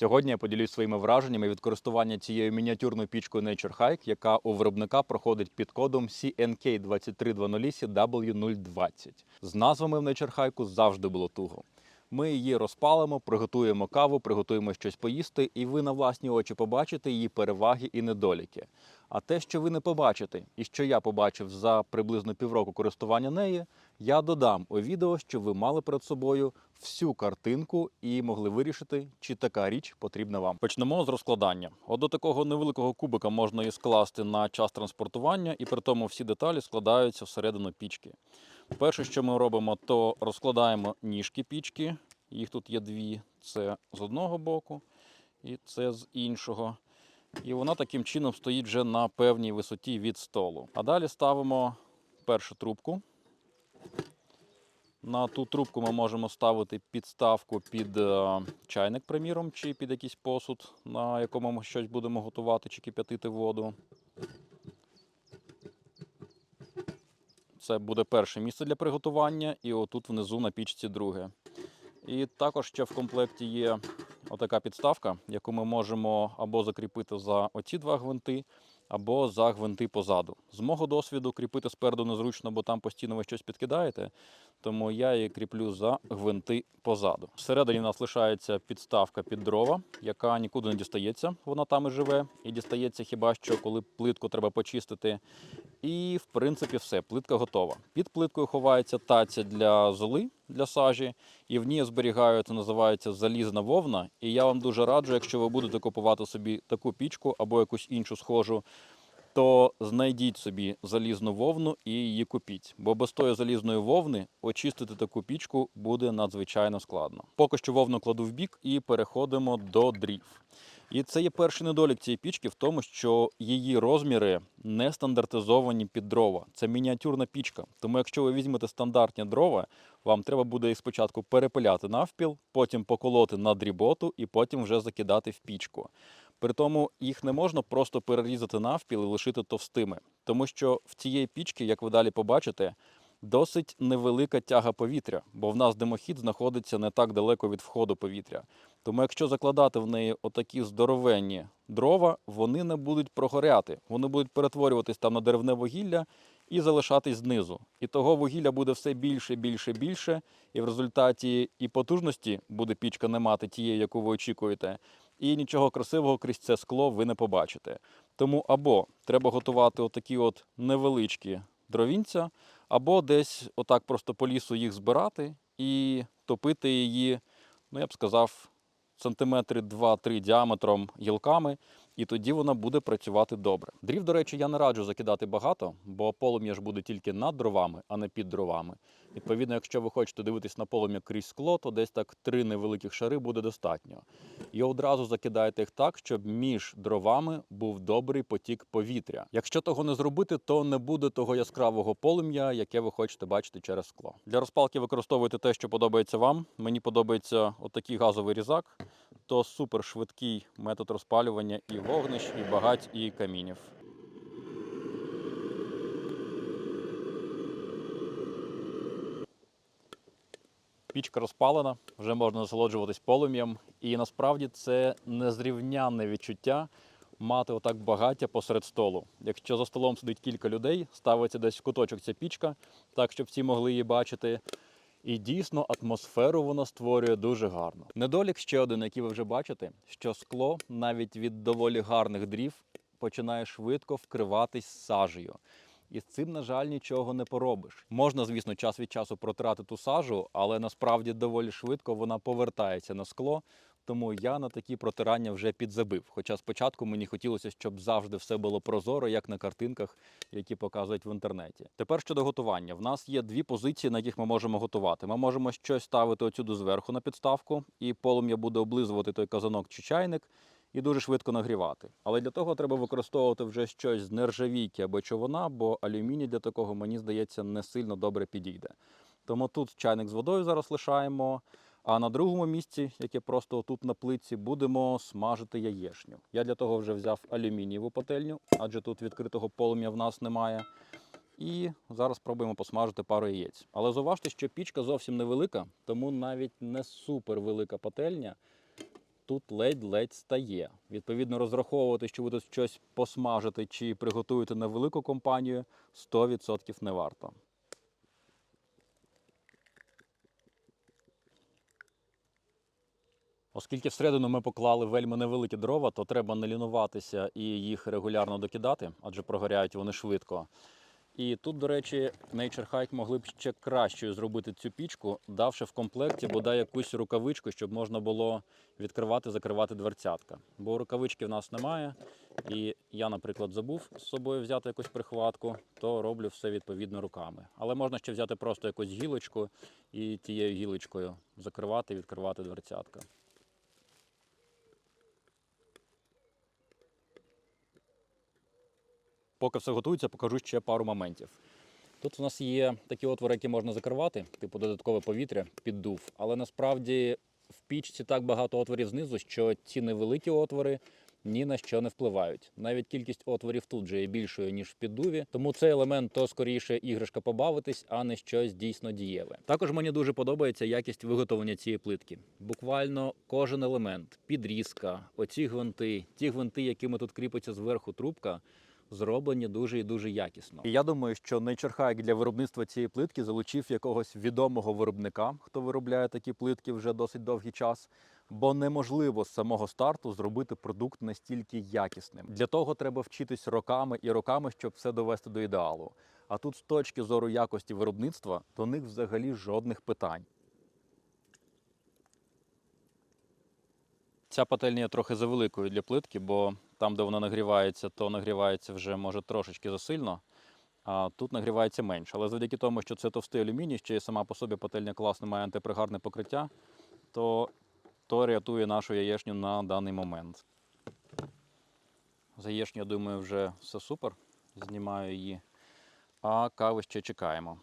Сьогодні я поділюсь своїми враженнями від користування цією мініатюрною пічкою Nature Hike, яка у виробника проходить під кодом CNK2320 CW020. З назвами в Nature Hike завжди було туго. Ми її розпалимо, приготуємо каву, приготуємо щось поїсти, і ви на власні очі побачите її переваги і недоліки. А те, що ви не побачите, і що я побачив за приблизно півроку користування нею, я додам у відео, щоб ви мали перед собою всю картинку і могли вирішити, чи така річ потрібна вам. Почнемо з розкладання. От до такого невеликого кубика можна і скласти на час транспортування, і при тому всі деталі складаються всередину пічки. Перше, що ми робимо, то розкладаємо ніжки пічки. Їх тут є дві: це з одного боку і це з іншого. І вона таким чином стоїть вже на певній висоті від столу. А далі ставимо першу трубку. На ту трубку ми можемо ставити підставку під е, чайник, приміром, чи під якийсь посуд, на якому ми щось будемо готувати чи кип'ятити воду. Це буде перше місце для приготування, і отут внизу на пічці друге. І також ще в комплекті є отака підставка, яку ми можемо або закріпити за оці два гвинти, або за гвинти позаду. З мого досвіду кріпити спереду незручно, бо там постійно ви щось підкидаєте, тому я її кріплю за гвинти позаду. Всередині у нас лишається підставка під дрова, яка нікуди не дістається, вона там і живе, і дістається хіба що коли плитку треба почистити. І в принципі все, плитка готова. Під плиткою ховається таця для золи, для сажі, і в ній зберігаю, це називається залізна вовна. І я вам дуже раджу, якщо ви будете купувати собі таку пічку або якусь іншу схожу, то знайдіть собі залізну вовну і її купіть. Бо без тої залізної вовни очистити таку пічку буде надзвичайно складно. Поки що вовну кладу в бік і переходимо до дрів. І це є перший недолік цієї пічки в тому, що її розміри не стандартизовані під дрова. Це мініатюрна пічка. Тому якщо ви візьмете стандартні дрова, вам треба буде їх спочатку перепиляти навпіл, потім поколоти на дріботу і потім вже закидати в пічку. При тому їх не можна просто перерізати навпіл і лишити товстими, тому що в цієї пічки, як ви далі побачите, досить невелика тяга повітря, бо в нас димохід знаходиться не так далеко від входу повітря. Тому якщо закладати в неї отакі здоровенні дрова, вони не будуть прогоряти, вони будуть перетворюватись там на деревне вугілля і залишатись знизу. І того вугілля буде все більше, більше, більше, і в результаті і потужності буде пічка не мати тієї, яку ви очікуєте, і нічого красивого крізь це скло ви не побачите. Тому або треба готувати отакі от невеличкі дровінця, або десь отак просто по лісу їх збирати і топити її, ну я б сказав, сантиметри 2-3 діаметром гілками, і тоді вона буде працювати добре. Дрів, до речі, я не раджу закидати багато, бо полум'я ж буде тільки над дровами, а не під дровами. Відповідно, якщо ви хочете дивитись на полум'я крізь скло, то десь так три невеликих шари буде достатньо. І одразу закидайте їх так, щоб між дровами був добрий потік повітря. Якщо того не зробити, то не буде того яскравого полум'я, яке ви хочете бачити через скло. Для розпалки використовуйте те, що подобається вам. Мені подобається отакий газовий різак. То супер швидкий метод розпалювання і вогнищ, і багать, і камінів. Пічка розпалена, вже можна насолоджуватись полум'ям. І насправді це незрівнянне відчуття мати отак багаття посеред столу. Якщо за столом сидить кілька людей, ставиться десь в куточок ця пічка, так щоб всі могли її бачити. І дійсно атмосферу вона створює дуже гарно. Недолік ще один, який ви вже бачите, що скло навіть від доволі гарних дрів починає швидко вкриватись сажею. І з цим, на жаль, нічого не поробиш. Можна, звісно, час від часу протирати ту сажу, але насправді доволі швидко вона повертається на скло. Тому я на такі протирання вже підзабив. Хоча спочатку мені хотілося, щоб завжди все було прозоро, як на картинках, які показують в інтернеті. Тепер щодо готування. В нас є дві позиції, на яких ми можемо готувати. Ми можемо щось ставити отсюди зверху на підставку, і полум'я буде облизувати той казанок чи чайник і дуже швидко нагрівати. Але для того треба використовувати вже щось з нержавійки або човуна, бо алюміній для такого, мені здається, не сильно добре підійде. Тому тут чайник з водою зараз лишаємо. А на другому місці, яке просто тут на плитці, будемо смажити яєшню. Я для того вже взяв алюмінієву пательню, адже тут відкритого полум'я в нас немає. І зараз спробуємо посмажити пару яєць. Але зауважте, що пічка зовсім невелика, тому навіть не супер велика пательня тут ледь-ледь стає. Відповідно, розраховувати, що ви щось посмажите чи приготуєте на велику компанію, 100% не варто. Оскільки всередину ми поклали вельми невеликі дрова, то треба не лінуватися і їх регулярно докидати, адже прогоряють вони швидко. І тут, до речі, Nature Hike могли б ще кращою зробити цю пічку, давши в комплекті бодай якусь рукавичку, щоб можна було відкривати, закривати дверцятка. Бо рукавички в нас немає. І я, наприклад, забув з собою взяти якусь прихватку, то роблю все відповідно руками. Але можна ще взяти просто якусь гілочку і тією гілочкою закривати, відкривати дверцятка. Поки все готується, покажу ще пару моментів. Тут у нас є такі отвори, які можна закривати, типу додаткове повітря, піддув. Але насправді в пічці так багато отворів знизу, що ці невеликі отвори ні на що не впливають. Навіть кількість отворів тут же є більшою, ніж в піддуві. Тому цей елемент то скоріше іграшка побавитись, а не щось дійсно дієве. Також мені дуже подобається якість виготовлення цієї плитки. Буквально кожен елемент, підрізка, оці гвинти, ті гвинти, якими тут кріпиться зверху трубка зроблені дуже і дуже якісно. І я думаю, що Nature для виробництва цієї плитки залучив якогось відомого виробника, хто виробляє такі плитки вже досить довгий час. Бо неможливо з самого старту зробити продукт настільки якісним. Для того треба вчитись роками і роками, щоб все довести до ідеалу. А тут, з точки зору якості виробництва, до них взагалі жодних питань. Ця пательня трохи завеликою для плитки, бо там, де вона нагрівається, то нагрівається вже може трошечки засильно, а тут нагрівається менше. Але завдяки тому, що це товстий алюміній, ще й сама по собі пательня класно має антипригарне покриття, то, то рятує нашу яєчню на даний момент. За яєчню, я думаю, вже все супер. Знімаю її. А кави ще чекаємо.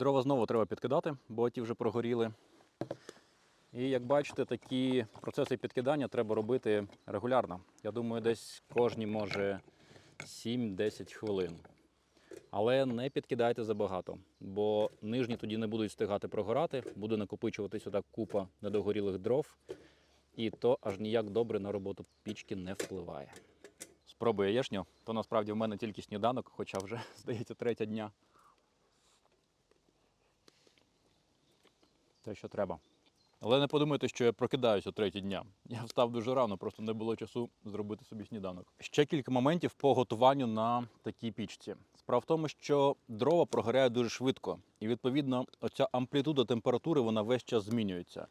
Дрова знову треба підкидати, бо ті вже прогоріли. І як бачите, такі процеси підкидання треба робити регулярно. Я думаю, десь кожні може 7-10 хвилин. Але не підкидайте забагато, бо нижні тоді не будуть встигати прогорати, буде накопичуватись отак купа недогорілих дров, і то аж ніяк добре на роботу пічки не впливає. Спробую яєшню, то насправді в мене тільки сніданок, хоча вже, здається, третя дня. Те, що треба. Але не подумайте, що я прокидаюся треті дня. Я встав дуже рано, просто не було часу зробити собі сніданок. Ще кілька моментів по готуванню на такій пічці. Справа в тому, що дрова прогоряють дуже швидко, і відповідно оця амплітуда температури вона весь час змінюється.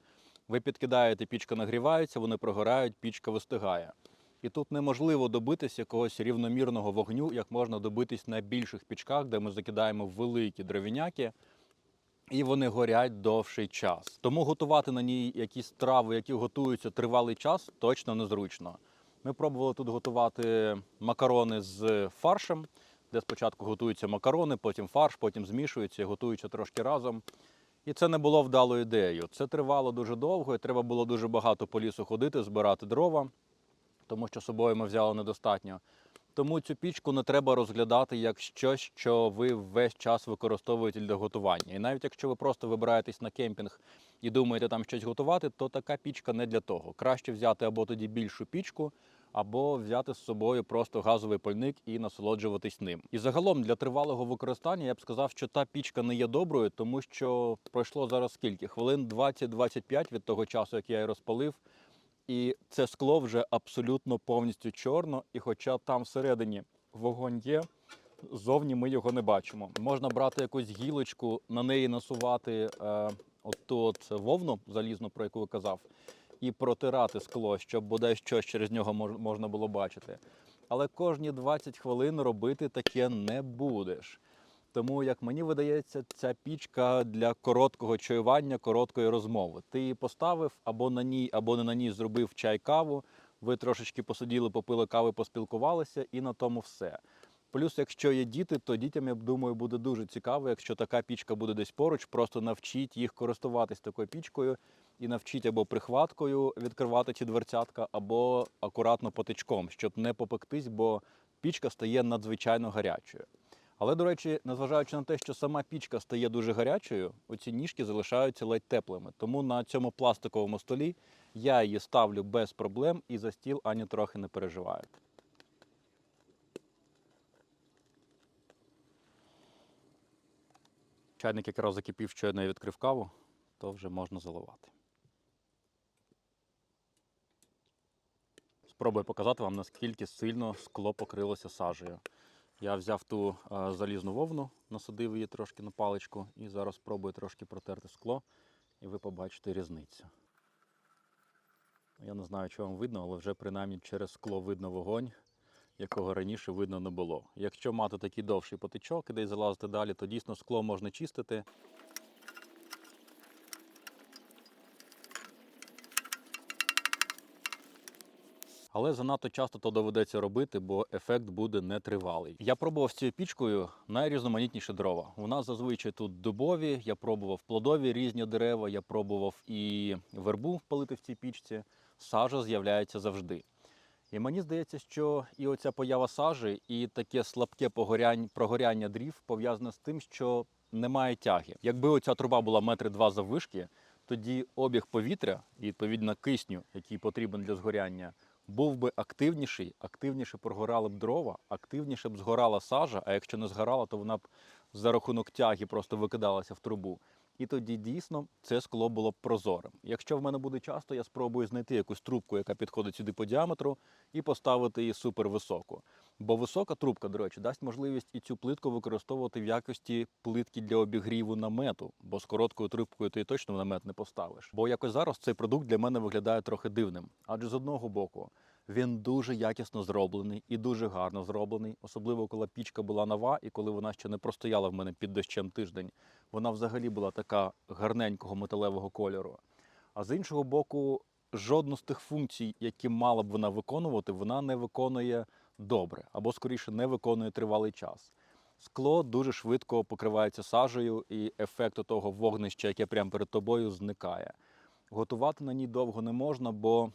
Ви підкидаєте, пічка нагрівається, вони прогорають, пічка вистигає. І тут неможливо добитись якогось рівномірного вогню, як можна добитись на більших пічках, де ми закидаємо великі дровіняки, і вони горять довший час. Тому готувати на ній якісь трави, які готуються тривалий час, точно незручно. Ми пробували тут готувати макарони з фаршем, де спочатку готуються макарони, потім фарш, потім змішуються і готуються трошки разом. І це не було вдалою ідеєю. Це тривало дуже довго, і треба було дуже багато по лісу ходити, збирати дрова, тому що собою ми взяли недостатньо. Тому цю пічку не треба розглядати як щось, що ви весь час використовуєте для готування. І навіть якщо ви просто вибираєтесь на кемпінг і думаєте там щось готувати, то така пічка не для того. Краще взяти або тоді більшу пічку, або взяти з собою просто газовий пальник і насолоджуватись ним. І загалом для тривалого використання я б сказав, що та пічка не є доброю, тому що пройшло зараз скільки? Хвилин 20-25 від того часу, як я її розпалив. І це скло вже абсолютно повністю чорно, і хоча там всередині вогонь є, зовні ми його не бачимо. Можна брати якусь гілочку, на неї насувати е, оту от вовну залізну, про яку я казав, і протирати скло, щоб бодай щось через нього мож- можна було бачити. Але кожні 20 хвилин робити таке не будеш. Тому, як мені видається, ця пічка для короткого чаювання, короткої розмови. Ти її поставив або на ній, або не на ній зробив чай каву. Ви трошечки посиділи, попили кави, поспілкувалися, і на тому все. Плюс, якщо є діти, то дітям, я думаю, буде дуже цікаво, якщо така пічка буде десь поруч, просто навчіть їх користуватись такою пічкою і навчіть або прихваткою відкривати ці дверцятка, або акуратно потичком, щоб не попектись, бо пічка стає надзвичайно гарячою. Але, до речі, незважаючи на те, що сама пічка стає дуже гарячою, оці ніжки залишаються ледь теплими. Тому на цьому пластиковому столі я її ставлю без проблем і за стіл ані трохи не переживаю. Чайник якраз закипів, щойно я відкрив каву, то вже можна заливати. Спробую показати вам, наскільки сильно скло покрилося сажею. Я взяв ту е, залізну вовну, насадив її трошки на паличку і зараз спробую трошки протерти скло, і ви побачите різницю. Я не знаю, чи вам видно, але вже принаймні через скло видно вогонь, якого раніше видно не було. Якщо мати такий довший потичок і десь залазити далі, то дійсно скло можна чистити. Але занадто часто то доведеться робити, бо ефект буде нетривалий. Я пробував з цією пічкою найрізноманітніші дрова. У нас зазвичай тут дубові, я пробував плодові різні дерева, я пробував і вербу палити в цій пічці. Сажа з'являється завжди. І мені здається, що і оця поява сажі, і таке слабке погорянь, прогоряння дрів пов'язане з тим, що немає тяги. Якби оця труба була метри два заввишки, тоді обіг повітря і відповідно кисню, який потрібен для згоряння, був би активніший, активніше прогорали б дрова, активніше б згорала сажа, а якщо не згорала, то вона б за рахунок тяги просто викидалася в трубу. І тоді дійсно це скло було прозорим. Якщо в мене буде час, то я спробую знайти якусь трубку, яка підходить сюди по діаметру, і поставити її супервисоку. Бо висока трубка, до речі, дасть можливість і цю плитку використовувати в якості плитки для обігріву намету, бо з короткою трубкою ти точно намет не поставиш. Бо якось зараз цей продукт для мене виглядає трохи дивним. Адже з одного боку він дуже якісно зроблений і дуже гарно зроблений, особливо коли пічка була нова і коли вона ще не простояла в мене під дощем тиждень. Вона взагалі була така гарненького металевого кольору. А з іншого боку, жодну з тих функцій, які мала б вона виконувати, вона не виконує добре або скоріше не виконує тривалий час. Скло дуже швидко покривається сажею, і ефект того вогнища, яке прямо перед тобою, зникає. Готувати на ній довго не можна, бо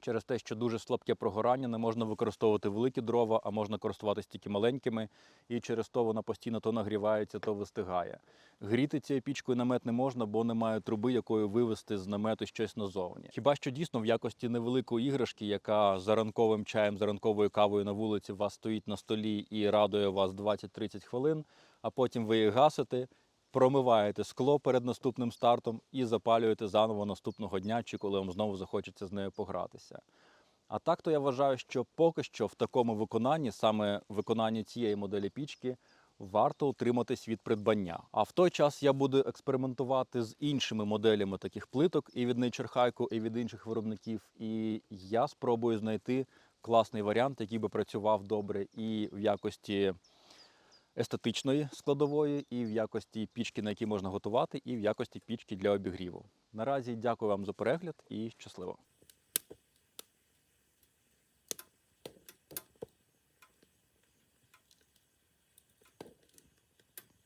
через те, що дуже слабке прогорання, не можна використовувати великі дрова, а можна користуватися тільки маленькими, і через то вона постійно то нагрівається, то вистигає. Гріти цією пічкою намет не можна, бо немає труби, якою вивести з намету щось назовні. Хіба що дійсно в якості невеликої іграшки, яка за ранковим чаєм, за ранковою кавою на вулиці у вас стоїть на столі і радує вас 20-30 хвилин, а потім ви її гасите. Промиваєте скло перед наступним стартом і запалюєте заново наступного дня, чи коли вам знову захочеться з нею погратися. А так то я вважаю, що поки що в такому виконанні, саме виконанні цієї моделі пічки, варто утриматись від придбання. А в той час я буду експериментувати з іншими моделями таких плиток і від Nature Hike, і від інших виробників. І я спробую знайти класний варіант, який би працював добре і в якості естетичної складової, і в якості пічки, на якій можна готувати, і в якості пічки для обігріву. Наразі дякую вам за перегляд і щасливо!